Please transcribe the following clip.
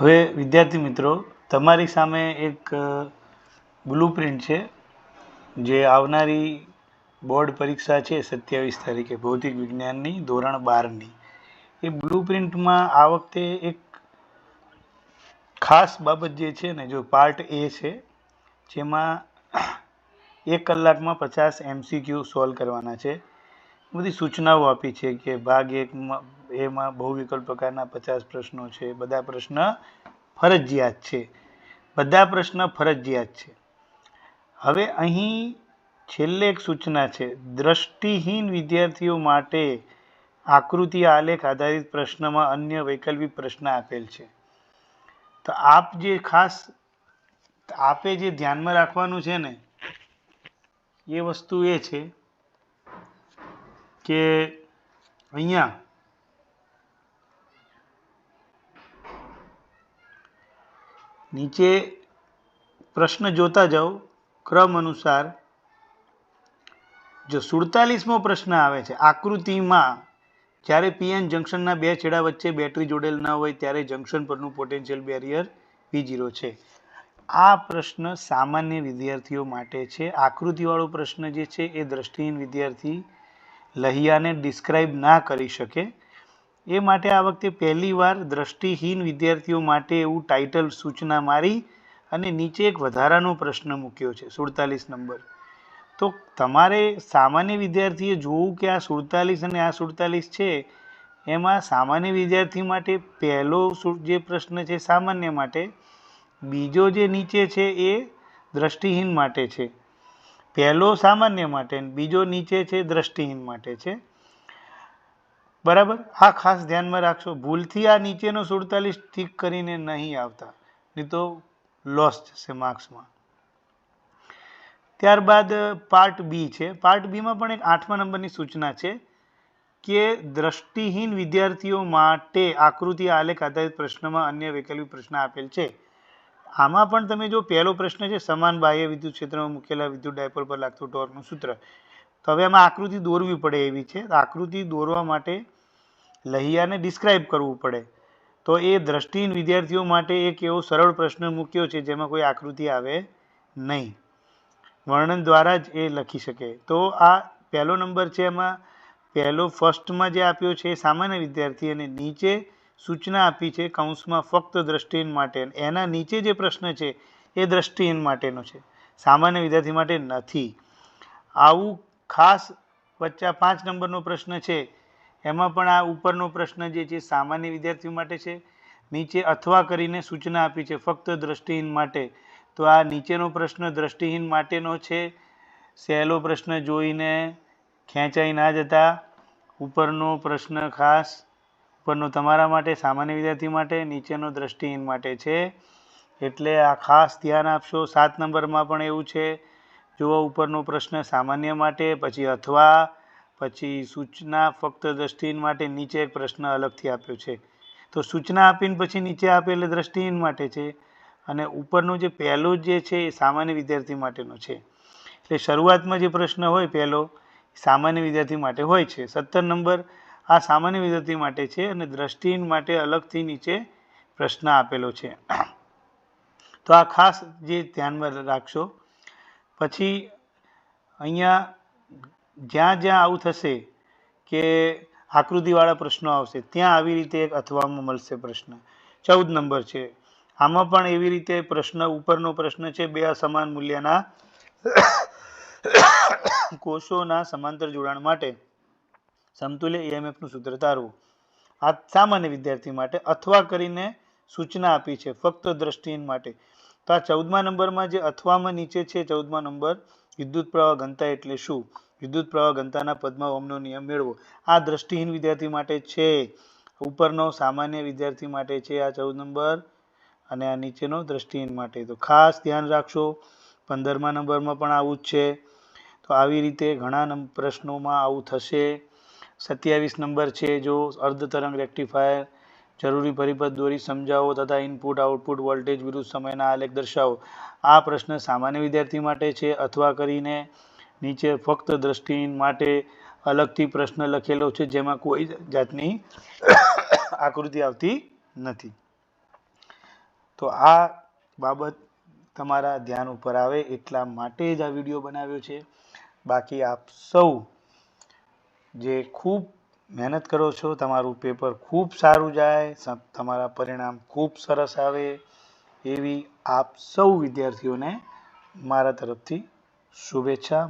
હવે, વિદ્યાર્થી મિત્રો, તમારી સામે એક બ્લુ પ્રિન્ટ છે, જે આવનારી બોર્ડ પરીક્ષા છે સત્યાવીસ તારીખે, ભૌતિક વિજ્ઞાનની ધોરણ બારની. એ બ્લુ પ્રિન્ટમાં આ વખતે એક ખાસ બાબત જે છે ને, જો પાર્ટ એ છે, જેમાં એક કલાકમાં પચાસ એમસીક્યુ સોલ્વ કરવાના છે. બધી સૂચનાઓ આપી છે કે ભાગ એકમાં એમાં બહુ વિકલ્પ પ્રકારના પચાસ પ્રશ્નો છે. બધા પ્રશ્ન ફરજિયાત છે. બધા પ્રશ્ન ફરજિયાત છે. હવે અહીં છેલ્લે એક સૂચના છે. દ્રષ્ટિહીન વિદ્યાર્થીઓ માટે આકૃતિ આલેખ આધારિત પ્રશ્નમાં અન્ય વૈકલ્પિક પ્રશ્ન આપેલ છે. તો આપ જે ખાસ, આપે જે ધ્યાનમાં રાખવાનું છે ને, એ વસ્તુ એ છે કે અહીંયા નીચે પ્રશ્ન જોતા જાઓ, ક્રમ અનુસાર જો સુડતાલીસમો પ્રશ્ન આવે છે, આકૃતિમાં જ્યારે પીએન જંકશનના બે છેડા વચ્ચે બેટરી જોડેલ ન હોય ત્યારે જંકશન પરનું પોટેન્શિયલ બેરિયર વી જીરો છે. આ પ્રશ્ન સામાન્ય વિદ્યાર્થીઓ માટે છે. આકૃતિવાળો પ્રશ્ન જે છે એ દ્રષ્ટિહીન વિદ્યાર્થી લહિયાને ડિસ્ક્રાઇબ ના કરી શકે. એ માટે આ વખતે પહેલીવાર દ્રષ્ટિહીન વિદ્યાર્થીઓ માટે એવું ટાઇટલ સૂચના મારી અને નીચે એક વધારાનો પ્રશ્ન મૂક્યો છે, સુડતાલીસ નંબર. તો તમારે સામાન્ય વિદ્યાર્થીએ જોવું કે આ સુડતાલીસ અને આ સુડતાલીસ છે, એમાં સામાન્ય વિદ્યાર્થી માટે પહેલો જે પ્રશ્ન છે સામાન્ય માટે, બીજો જે નીચે છે એ દ્રષ્ટિહીન માટે છે. પહેલો સામાન્ય માટે બીજો નીચે છે દ્રષ્ટિહીન માટે છે. બરાબર? આ ખાસ ધ્યાનમાં રાખશો. ભૂલથી આ નીચેનો સુડતાલીસ ઠીક કરીને નહીં આવતા. નહીં તો લોસ જશે માર્ક્સમાં ત્યારબાદ પાર્ટ બી છે. પાર્ટ બીમાં પણ એક આઠમા નંબરની સૂચના છે કે દ્રષ્ટિહીન વિદ્યાર્થીઓ માટે આકૃતિ આલેખ આધારિત પ્રશ્નમાં અન્ય વૈકલ્પિક પ્રશ્ન આપેલ છે. આમાં પણ તમે જો પહેલો પ્રશ્ન છે, સમાન બાહ્ય વિદ્યુત ક્ષેત્રમાં મૂકેલા વિદ્યુત ડાયપોલ પર લાગતું ટોર્કનું સૂત્ર. તો હવે આમાં આકૃતિ દોરવી પડે એવી છે. આકૃતિ દોરવા માટે લહિયાને ડિસ્ક્રાઇબ કરવું પડે. તો એ દ્રષ્ટિહીન વિદ્યાર્થીઓ માટે એક એવો સરળ પ્રશ્ન મૂક્યો છે, જેમાં કોઈ આકૃતિ આવે નહીં. વર્ણન દ્વારા જ એ લખી શકે. તો આ પહેલો નંબર છે એમાં પહેલો ફર્સ્ટમાં જે આપ્યો છે, એ સામાન્ય વિદ્યાર્થી અને નીચે સૂચના આપી છે કૌંસમાં ફક્ત દ્રષ્ટિહીન માટે. એના નીચે જે પ્રશ્ન છે એ દ્રષ્ટિહીન માટેનો છે. સામાન્ય વિદ્યાર્થી માટે નથી. આવું ખાસ વચ્ચે પાંચ નંબરનો પ્રશ્ન છે. એમાં પણ આ ઉપરનો પ્રશ્ન જે છે સામાન્ય વિદ્યાર્થીઓ માટે છે. નીચે અથવા કરીને સૂચના આપી છે ફક્ત દ્રષ્ટિહીન માટે. તો આ નીચેનો પ્રશ્ન દ્રષ્ટિહીન માટેનો છે. સહેલો પ્રશ્ન જોઈને ખેંચાઈ ના જતા. ઉપરનો પ્રશ્ન ખાસ ઉપરનો તમારા માટે, સામાન્ય વિદ્યાર્થી માટે, નીચેનો દ્રષ્ટિહીન માટે છે. એટલે આ ખાસ ધ્યાન આપશો. સાત નંબરમાં પણ એવું છે. જુઓ ઉપરનો પ્રશ્ન, સામાન્ય માટે, પછી અથવા, પછી સૂચના ફક્ત દ્રષ્ટિહીન માટે, નીચે એક પ્રશ્ન અલગથી આપ્યો છે. તો સૂચના આપીને પછી નીચે આપે એટલે દ્રષ્ટિહીન માટે છે. અને ઉપરનું જે પહેલો જે છે એ સામાન્ય વિદ્યાર્થી માટેનો છે. એટલે શરૂઆતમાં જે પ્રશ્ન હોય પહેલો સામાન્ય વિદ્યાર્થી માટે હોય છે. સત્તર નંબર આ સામાન્ય વિદ્યાર્થી માટે છે અને દ્રષ્ટિહીન માટે અલગથી નીચે પ્રશ્ન આપેલો છે. તો આ ખાસ જે ધ્યાનમાં રાખશો. પછી અહીંયા જ્યાં જ્યાં આવું થશે કે આકૃતિવાળા પ્રશ્નો આવશે, ત્યાં આવી રીતે એક અથવામાં મળશે પ્રશ્ન. ચૌદ નંબર છે. આમાં પણ એવી રીતે પ્રશ્ન, ઉપરનો પ્રશ્ન છે, બે અસમાન મૂલ્યના કોષોના સમાંતર જોડાણ માટે. સમતુલ્ય ઈએમએફનું સૂત્ર તારવું. આ સામાન્ય વિદ્યાર્થી માટે અથવા કરીને સૂચના આપી છે ફક્ત દ્રષ્ટિહીન માટે. તો આ ચૌદમા નંબરમાં જે અથવામાં નીચે છે, ચૌદમા નંબર, વિદ્યુત પ્રવાહ ઘનતા એટલે શું? વિદ્યુત પ્રવાહ ઘનતાના પદમાં ઓમનો નિયમ મેળવો. આ દ્રષ્ટિહીન વિદ્યાર્થી માટે છે. ઉપરનો સામાન્ય વિદ્યાર્થી માટે છે આ ચૌદ નંબર અને આ નીચેનો દ્રષ્ટિહીન માટે. તો ખાસ ધ્યાન રાખશો, પંદરમા નંબરમાં પણ આવું જ છે. તો આવી રીતે ઘણા પ્રશ્નોમાં આવું થશે. સત્યાવીસ નંબર છે, જો અર્ધ તરંગ રેક્ટિફાયર જરૂરી પરિપથ દોરી સમજાવો તથા ઇનપુટ આઉટપુટ વોલ્ટેજ વિરુદ્ધ સમયના આલેખ દર્શાવો. આ પ્રશ્ન સામાન્ય વિદ્યાર્થી માટે છે અથવા કરીને નીચે ફક્ત દ્રષ્ટિ માટે અલગથી પ્રશ્ન લખેલો છે, જેમાં કોઈ જાતની આકૃતિ આવતી નથી. તો આ બાબત તમારા ધ્યાન ઉપર આવે એટલા માટે જ આ વીડિયો બનાવ્યો છે. બાકી આપ સૌ જે ખૂબ મહેનત કરો છો, તમારું પેપર ખૂબ સારું જાય તમારા પરિણામ ખૂબ સરસ આવે, એવી આપ સૌ વિદ્યાર્થીઓને મારા તરફથી શુભેચ્છા.